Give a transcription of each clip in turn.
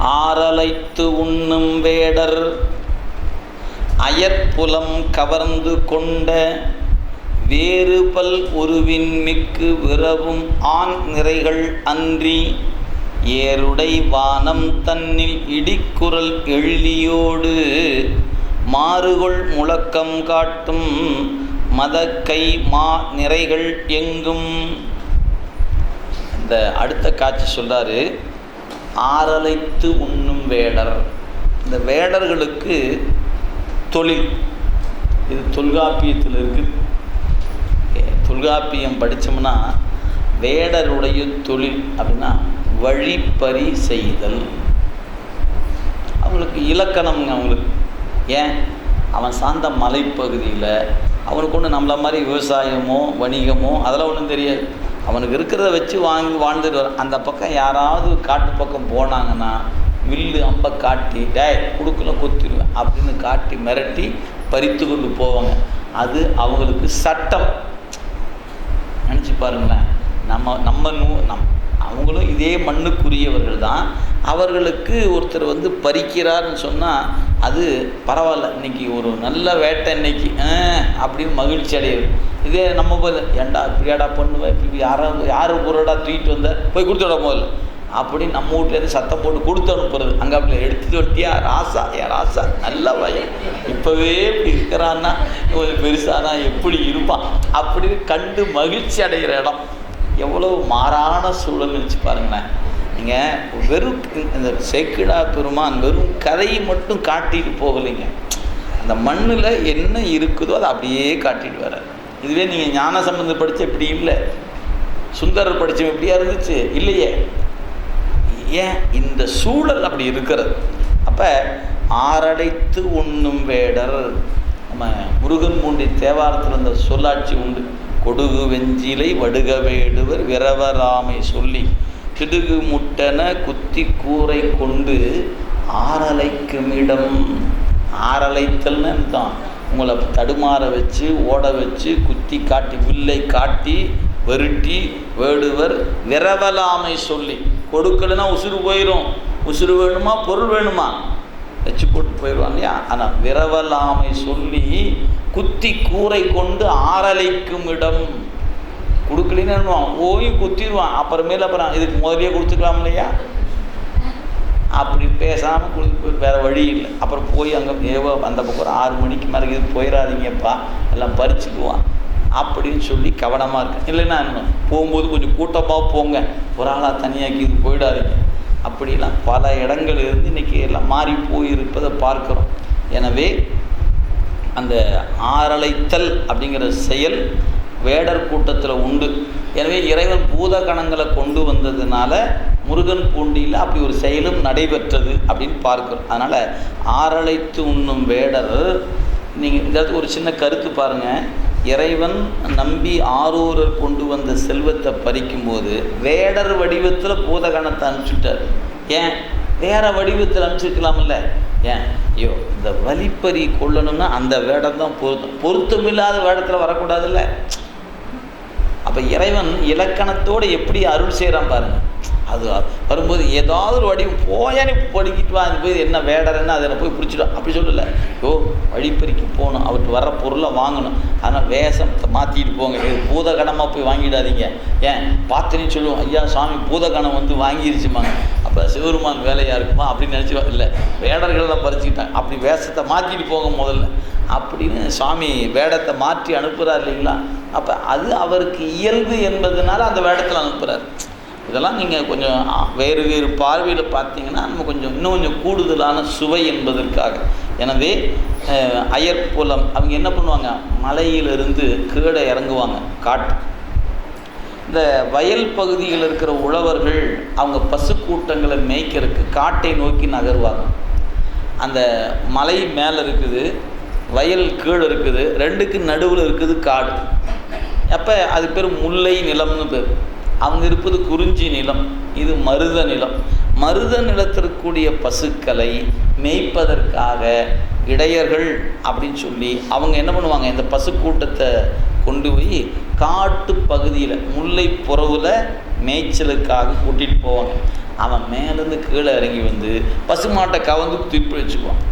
ஆரலைத்து உண்ணும் வேடர் அயற்புலம் கவர்ந்து கொண்ட வேறுபல் உருவின் மிக்கு விரவும் ஆண் நிறைகள் அன்றி ஏருடை வானம் தன்னில் இடிக்குரல் எள்ளியோடு மாறுகொள் முழக்கம் காட்டும் மதக்கை மா நிறைகள் எங்கும். இந்த அடுத்த காட்சி சொல்கிறாரு ஆரலைத்து உண்ணும் வேடர். இந்த வேடர்களுக்கு தொழில். இது தொல்காப்பியத்தில் இருக்குது தொல்காப்பியம் படித்தோம்னா வேடருடைய தொழில் அப்படின்னா வழிப்பறி செய்தல். அவங்களுக்கு இலக்கணம்ங்க அவங்களுக்கு. ஏன்? அவன் சார்ந்த மலைப்பகுதியில் அவனுக்கு ஒன்று நம்மள மாதிரி விவசாயமோ வணிகமோ அதெல்லாம் ஒன்றும் தெரியாது. அவனுக்கு இருக்கிறத வச்சு வாங்கி வாழ்ந்துட்டு அந்த பக்கம் யாராவது காட்டு பக்கம் போனாங்கன்னா வில்லு அம்பை காட்டி டேய் குடுக்கல கொத்திடுவேன் அப்படின்னு காட்டி மிரட்டி பறித்து கொண்டு போவாங்க. அது அவங்களுக்கு சட்டம். நினச்சி பாருங்களேன். நம்ம நம்ம நூ நம் அவங்களும் இதே மண்ணுக்குரியவர்கள் தான். அவர்களுக்கு ஒருத்தர் வந்து பறிக்கிறாருன்னு சொன்னால் அது பரவாயில்ல இன்னைக்கு ஒரு நல்ல வேட்டை இன்னைக்கு ஆ, அப்படின்னு மகிழ்ச்சி அடையுது. இதே நம்ம போய் ஏன்டா இப்படியாடா பண்ணுவேன் இப்படி யாரா யார் பொருடா தூக்கிட்டு வந்த? போய் கொடுத்துட முதல்ல. அப்படி நம்ம வீட்லேருந்து சத்தம் போட்டு கொடுத்து அனுப்புறது. அங்கே அப்படி எடுத்துட்டு வட்டியா ராசா ஏன் ராசா நல்ல பையன் இப்போவே இப்படி இருக்கிறான்னா ஒரு பெருசானா எப்படி இருப்பான்? அப்படின்னு கண்டு மகிழ்ச்சி அடைகிற இடம். எவ்வளோ மாறான சூழல் வச்சு பாருங்களேன். நீங்கள் வெறும் இந்த சேக்கிடா பெருமான் வெறும் கதையை மட்டும் காட்டிட்டு போகலைங்க. அந்த மண்ணில் என்ன இருக்குதோ அதை அப்படியே காட்டிட்டு வர இதுவே நீங்கள் ஞான சம்பந்தம் படித்த இப்படி இல்லை. சுந்தரர் படித்தவன் இப்படியா இருந்துச்சு? இல்லையே. ஏன்? இந்த சூழல் அப்படி இருக்கிறது. அப்போ ஆரடைத்து உண்ணும் வேடர். நம்ம முருகன் பூண்டி தேவாரத்தில் இருந்த சொல்லாட்சி உண்டு. கொடுகு வெஞ்சிலை வடுக வேடுவர் விரவராமை சொல்லி திடுகு முட்டன குத்தி கூரை கொண்டு ஆறலைக்குமிடம். ஆரலைத்தல்னு தான் உங்களை தடுமாற வச்சு ஓட வச்சு குத்தி காட்டி வில்லை காட்டி வெருட்டி வேடுவர் விரவலாமை சொல்லி. கொடுக்கலைன்னா உசுறு போயிடும் உசுறு வேணுமா பொருள் வேணுமா? வச்சு போட்டு போயிடுவாங்க இல்லையா? ஆனால் விரவலாமை சொல்லி குத்தி கூரை கொண்டு ஆரலைக்கும் இடம் கொடுக்கலின்னு ஓயும் குத்திடுவான் அப்புறமேல அப்புறம் இதுக்கு முதலே கொடுத்துக்கலாம் இல்லையா? அப்படி பேசாமல் கொடுத்து வேறு வழி இல்லை. அப்புறம் போய் அங்கே ஏவோ அந்த பக்கம் ஒரு ஆறு மணிக்கு மேலே இது போயிடாதீங்கப்பா எல்லாம் பறிச்சுக்குவான். அப்படின்னு சொல்லி கவனமாக இருக்கேன் இல்லைன்னா என்ன? போகும்போது கொஞ்சம் கூட்டமாக போங்க. ஒரு ஆளாக தனியாக்கி இது போயிடாதீங்க. அப்படிலாம் பல இடங்கள் இருந்து இன்றைக்கி எல்லாம் மாறி போயிருப்பதை பார்க்குறோம். எனவே அந்த ஆரலைத்தல் அப்படிங்கிற செயல் வேடர் கூட்டத்தில் உண்டு. எனவே இறைவன் பூதகணங்களை கொண்டு வந்ததுனால முருகன் பூண்டியில் அப்படி ஒரு செயலும் நடைபெற்றது அப்படின்னு பார்க்குறோம். அதனால் ஆரழைத்து உண்ணும் வேடர் நீங்கள் இந்த இடத்துக்கு ஒரு சின்ன கருத்து பாருங்கள் இறைவன் நம்பி ஆரூரர் கொண்டு வந்த செல்வத்தை பறிக்கும்போது வேடர் வடிவத்தில் பூதகணத்தை அனுப்பிச்சுட்டார். ஏன்? வேற வடிவத்தில் அனுப்பிச்சிருக்கலாம்ல. ஏன்? ஐயோ இந்த வலிப்பறி கொள்ளணும்னா அந்த வேடம் தான் பொருத்தம். பொருத்தமில்லாத வேடத்தில் வரக்கூடாதுல்ல. அப்போ இறைவன் இலக்கணத்தோடு எப்படி அருள் செய்கிறான் பாருங்கள் அது வரும்போது ஏதாவது ஒரு வடிவம் போயானே படிக்கிட்டு வா அது போய் என்ன வேடறன்னு அதை போய் பிடிச்சிடும் அப்படி சொல்லலை. ஓ வழிப்பறிக்கு போகணும். அவர்கிட்ட வர பொருளை வாங்கணும். ஆனால் வேஷம் மாற்றிட்டு போங்க. இது பூதகணமாக போய் வாங்கிடாதீங்க. ஏன்? பார்த்துன்னு சொல்லுவோம் ஐயா சாமி பூதகணம் வந்து வாங்கிருச்சுமாங்க அப்போ சிவருமான் வேலையாக இருக்குமா அப்படின்னு நினச்சி இல்லை வேடர்கள் பறிச்சுக்கிட்டாங்க. அப்படி வேஷத்தை மாற்றிட்டு போங்க முதல்ல. அப்படின்னு சுவாமி வேடத்தை மாற்றி அனுப்புகிறார் இல்லைங்களா? அப்போ அது அவருக்கு இயல்பு என்பதனால அந்த வேடத்தில் அனுப்புகிறார் இதெல்லாம் நீங்கள் கொஞ்சம் வேறு வேறு பார்வையில் பார்த்தீங்கன்னா நம்ம கொஞ்சம் இன்னும் கொஞ்சம் கூடுதலான சுவை என்பதற்காக. எனவே அயற்புலம் அவங்க என்ன பண்ணுவாங்க? மலையிலிருந்து கீழே இறங்குவாங்க காட்டு. இந்த வயல் பகுதியில் இருக்கிற உழவர்கள் அவங்க பசு கூட்டங்களை மேய்க்கிறதுக்கு காட்டை நோக்கி நகருவாங்க. அந்த மலை மேலே இருக்குது வயல் கீழே இருக்குது ரெண்டுக்கு நடுவில் இருக்குது காடு. அப்போ அது பேர் முல்லை நிலம்னு பேர். அவங்க இருப்பது குறிஞ்சி நிலம் இது மருத நிலம். மருத நிலத்திற்குரிய பசுக்களை மேய்ப்பதற்காக இடையர்கள் அப்படின்னு சொல்லி அவங்க என்ன பண்ணுவாங்க? இந்த பசு கூட்டத்தை கொண்டு போய் காட்டு பகுதியில் முல்லை புறவில் மேய்ச்சலுக்காக கூட்டிகிட்டு போவாங்க. அவன் மேலேருந்து கீழே இறங்கி வந்து பசுமாட்டை கவர்ந்து திருப்பி வச்சுக்குவான்.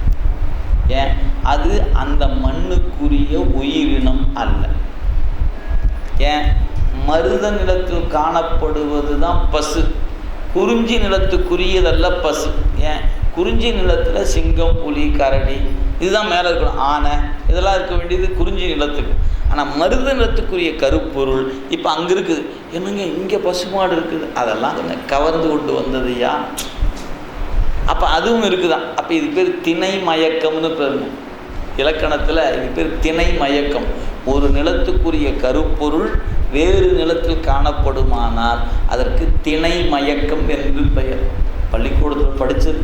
ஏன்? அது அந்த மண்ணுக்குரிய உயிரினம் அல்ல. ஏன்? மருத நிலத்தில் காணப்படுவது தான் பசு. குறிஞ்சி நிலத்துக்குரியதல்ல பசு. ஏன்? குறிஞ்சி நிலத்தில் சிங்கம் புலி கரடி இதுதான் மேலே இருக்கணும். ஆனை இதெல்லாம் இருக்க வேண்டியது குறிஞ்சி நிலத்துக்கு. ஆனால் மருத நிலத்துக்குரிய கருப்பொருள் இப்போ அங்கே இருக்குது. என்னங்க இங்கே பசுமாடு இருக்குது? அதெல்லாம் கொஞ்சம் கவர்ந்து கொண்டு வந்ததுயா அப்போ அதுவும் இருக்குதான். அப்போ இது பேர் திணை மயக்கம்னு பேருங்க. இலக்கணத்தில் இது பேர் திணை மயக்கம். ஒரு நிலத்துக்குரிய கருப்பொருள் வேறு நிலத்தில் காணப்படுமானால் அதற்கு திணை மயக்கம் என்று பெயர். பள்ளிக்கூடத்தில் படித்தது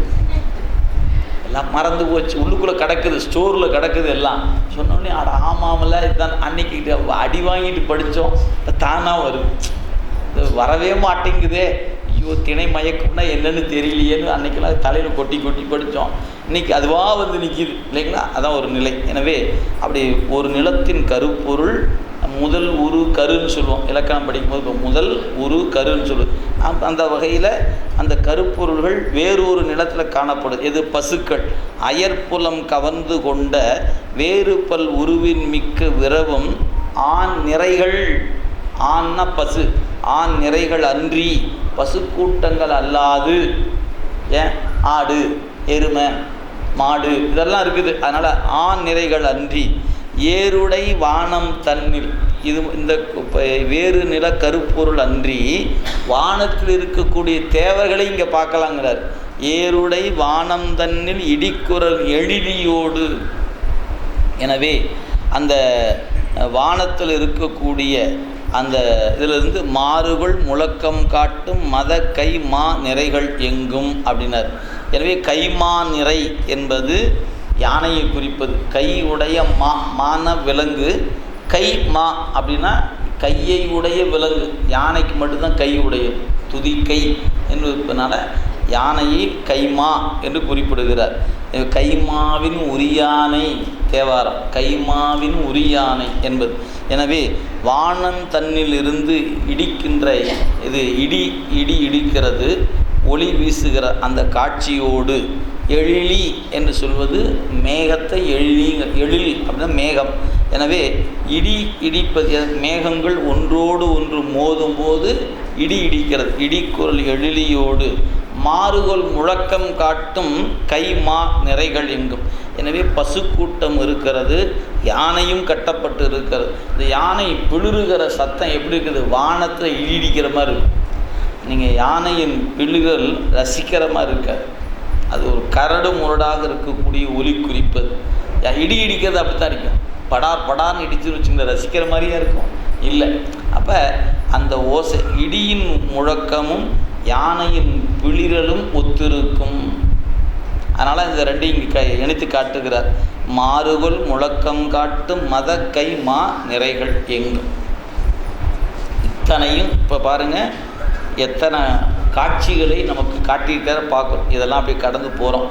எல்லாம் மறந்து போச்சு. உள்ளுக்குள்ளே கிடக்குது ஸ்டோரில் கிடக்குது எல்லாம். சொன்னோடனே அட ஆமாமல இதுதான். அன்னைக்கு அடி வாங்கிட்டு படித்தோம் தானாக வரும் இது வரவே மாட்டேங்குதே. ஐயோ திணை மயக்கம்னா என்னன்னு தெரியலையேன்னு அன்னைக்கெல்லாம் தலையில் கொட்டி கொட்டி படித்தோம் இன்னைக்கு அதுவாக வந்து நிற்கிது இல்லைங்களா? அதான் ஒரு நிலை. எனவே அப்படி ஒரு நிலத்தின் கருப்பொருள் முதல் உரு கருன்னு சொல்லுவோம். இலக்கணம் படிக்கும்போது இப்போ முதல் உரு கருன்னு சொல்லுவோம் அந்த வகையில் அந்த கருப்பொருள்கள் வேறொரு நிலத்தில் காணப்படுது எது? பசுக்கள். அயற்புலம் கவர்ந்து கொண்ட வேறு பல் உருவின் மிக்க விரவும் ஆண் நிறைகள். ஆண்னா பசு. ஆண் நிறைகள் அன்றி பசுக்கூட்டங்கள் அல்லாது. ஏன்? ஆடு எருமை. மாடு இதெல்லாம் இருக்குது. அதனால் ஆண் நிறைகள் அன்றி ஏருடை வானம் தன்னில் இது இந்த வேறு நில கருப்பொருள் அன்றி வானத்தில் இருக்கக்கூடிய தேவர்களை இங்கே பார்க்கலாங்கிறார். ஏருடை வானம் தன்னில் இடிக்குரல் எழிலியோடு. எனவே அந்த வானத்தில் இருக்கக்கூடிய அந்த இதிலிருந்து மாறுகள் முழக்கம் காட்டும் மத கை மா நிறைகள் எங்கும் அப்படின்னார். எனவே கைமா நிறை என்பது யானையை குறிப்பது. கை உடைய மா மான விலங்கு. கை மா அப்படின்னா கையை உடைய விலங்கு. யானைக்கு மட்டும்தான் கை உடைய துதிக்கை என்பதனால யானையை கைமா என்று குறிப்பிடுகிறார். கைமாவின் உரியானை தேவாரம் கைமாவின் உரியானை என்பது. எனவே வானம் தன்னில் இருந்து இடிக்கின்ற இது இடி இடி இடிக்கிறது ஒளி வீசுகிற அந்த காட்சியோடு எழிலி என்று சொல்வது மேகத்தை எழிலி எழில் அப்படின்னா மேகம். எனவே இடி இடிப்பது மேகங்கள் ஒன்றோடு ஒன்று மோதும் போது இடி இடிக்கிறது. இடிக்குரல் எழிலியோடு மாறுகோல் முழக்கம் காட்டும் கை மா நிறைகள் எங்கும். எனவே பசுக்கூட்டம் இருக்கிறது யானையும் கட்டப்பட்டு இருக்கிறது. இந்த யானை பிளிறுகிற சத்தம் எப்படி இருக்குது? வானத்தில் இடி இடிக்கிற மாதிரி இருக்கும். நீங்கள் யானையின் பிழுகள் ரசிக்கிற மாதிரி இருக்காது. அது ஒரு கரடு முரடாக இருக்கக்கூடிய ஒலி குறிப்பு யா- இடி இடிக்கிறது அப்படி தான் இருக்கும். படார் படார்னு இடிச்சு வச்சுங்க ரசிக்கிற மாதிரியே இருக்கும். இல்லை. அப்போ அந்த ஓசை இடியின் முழக்கமும் யானையின் விழிரலும் ஒத்திருக்கும். அதனால் இந்த ரெண்டையும் இங்கே க இணைத்து காட்டுகிறார். மாறுகொள் முழக்கம் காட்டும் மத கை மா நிறைகள் எங்கும் இத்தனையும் இப்போ பாருங்கள் எத்தனை காட்சிகளை நமக்கு காட்டியிருக்கிற பார்க்குறோம் இதெல்லாம் அப்படி கடந்து போகிறோம்